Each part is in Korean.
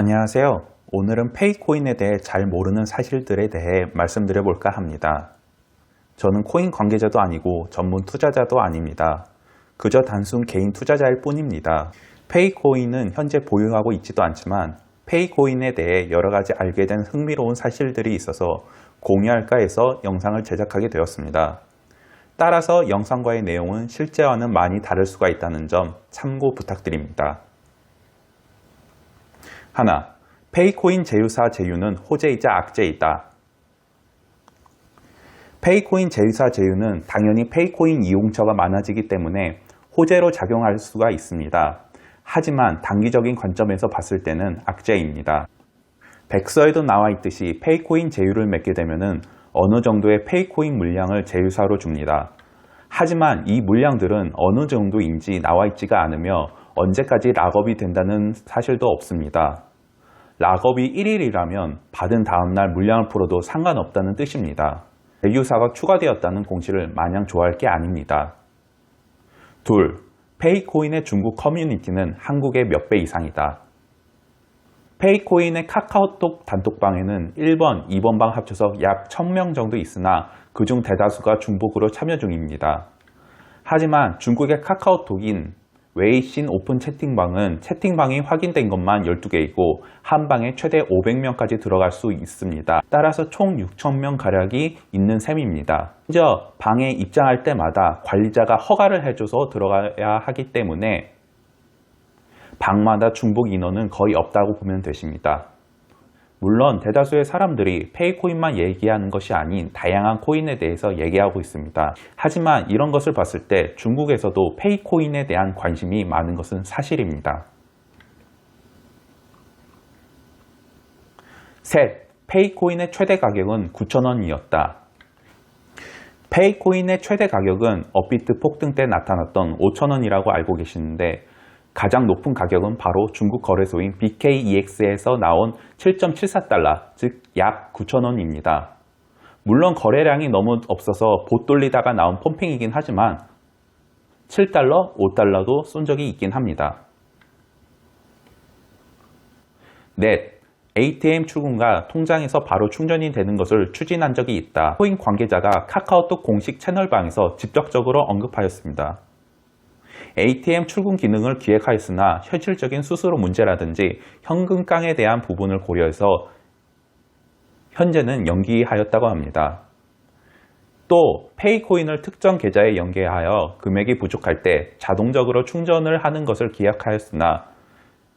안녕하세요. 오늘은 페이코인에 대해 잘 모르는 사실들에 대해 말씀드려 볼까 합니다. 저는 코인 관계자도 아니고 전문 투자자도 아닙니다. 그저 단순 개인 투자자일 뿐입니다. 페이코인은 현재 보유하고 있지도 않지만 페이코인에 대해 여러 가지 알게 된 흥미로운 사실들이 있어서 공유할까 해서 영상을 제작하게 되었습니다. 따라서 영상과의 내용은 실제와는 많이 다를 수가 있다는 점 참고 부탁드립니다. 하나, 페이코인 제휴사 제휴는 호재이자 악재이다. 페이코인 제휴사 제휴는 당연히 페이코인 이용처가 많아지기 때문에 호재로 작용할 수가 있습니다. 하지만 단기적인 관점에서 봤을 때는 악재입니다. 백서에도 나와 있듯이 페이코인 제휴를 맺게 되면 어느 정도의 페이코인 물량을 제휴사로 줍니다. 하지만 이 물량들은 어느 정도인지 나와 있지가 않으며 언제까지 락업이 된다는 사실도 없습니다. 락업이 1일이라면 받은 다음날 물량을 풀어도 상관없다는 뜻입니다. 제휴사가 추가되었다는 공시를 마냥 좋아할 게 아닙니다. 둘, 페이코인의 중국 커뮤니티는 한국의 몇 배 이상이다. 페이코인의 카카오톡 단톡방에는 1번, 2번 방 합쳐서 약 1000명 정도 있으나 그중 대다수가 중복으로 참여 중입니다. 하지만 중국의 카카오톡인 웨이신 오픈 채팅방은 채팅방이 확인된 것만 12개이고 한 방에 최대 500명까지 들어갈 수 있습니다. 따라서 총 6,000명 가량이 있는 셈입니다. 심지어 방에 입장할 때마다 관리자가 허가를 해줘서 들어가야 하기 때문에 방마다 중복 인원은 거의 없다고 보면 되십니다. 물론 대다수의 사람들이 페이코인만 얘기하는 것이 아닌 다양한 코인에 대해서 얘기하고 있습니다. 하지만 이런 것을 봤을 때 중국에서도 페이코인에 대한 관심이 많은 것은 사실입니다. 셋, 페이코인의 최대 가격은 9,000원이었다. 페이코인의 최대 가격은 업비트 폭등 때 나타났던 5,000원이라고 알고 계시는데 가장 높은 가격은 바로 중국 거래소인 BKEX에서 나온 7.74달러, 즉 약 9,000원입니다. 물론 거래량이 너무 없어서 봇 돌리다가 나온 펌핑이긴 하지만 7달러, 5달러도 쏜 적이 있긴 합니다. 넷, ATM 출금과 통장에서 바로 충전이 되는 것을 추진한 적이 있다. 코인 관계자가 카카오톡 공식 채널방에서 직접적으로 언급하였습니다. ATM 출금 기능을 기획하였으나 현실적인 수수료 문제라든지 현금 깡에 대한 부분을 고려해서 현재는 연기하였다고 합니다. 또 페이코인을 특정 계좌에 연계하여 금액이 부족할 때 자동적으로 충전을 하는 것을 기약하였으나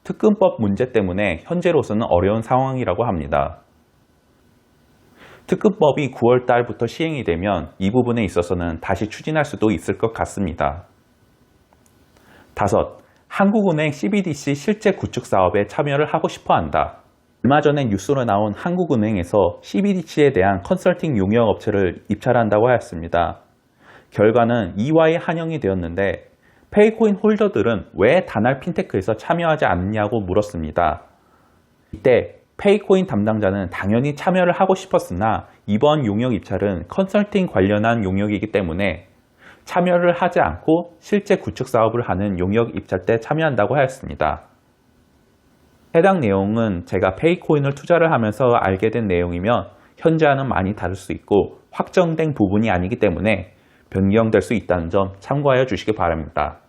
특근법 문제 때문에 현재로서는 어려운 상황이라고 합니다. 특근법이 9월 달부터 시행이 되면 이 부분에 있어서는 다시 추진할 수도 있을 것 같습니다. 다섯, 한국은행 CBDC 실제 구축 사업에 참여를 하고 싶어 한다. 얼마 전에 뉴스로 나온 한국은행에서 CBDC에 대한 컨설팅 용역 업체를 입찰한다고 하였습니다. 결과는 EY 한영이 되었는데 페이코인 홀더들은 왜 다날 핀테크에서 참여하지 않느냐고 물었습니다. 이때 페이코인 담당자는 당연히 참여를 하고 싶었으나 이번 용역 입찰은 컨설팅 관련한 용역이기 때문에 참여를 하지 않고 실제 구축 사업을 하는 용역 입찰 때 참여한다고 하였습니다. 해당 내용은 제가 페이코인을 투자를 하면서 알게 된 내용이며 현재와는 많이 다를 수 있고 확정된 부분이 아니기 때문에 변경될 수 있다는 점 참고하여 주시기 바랍니다.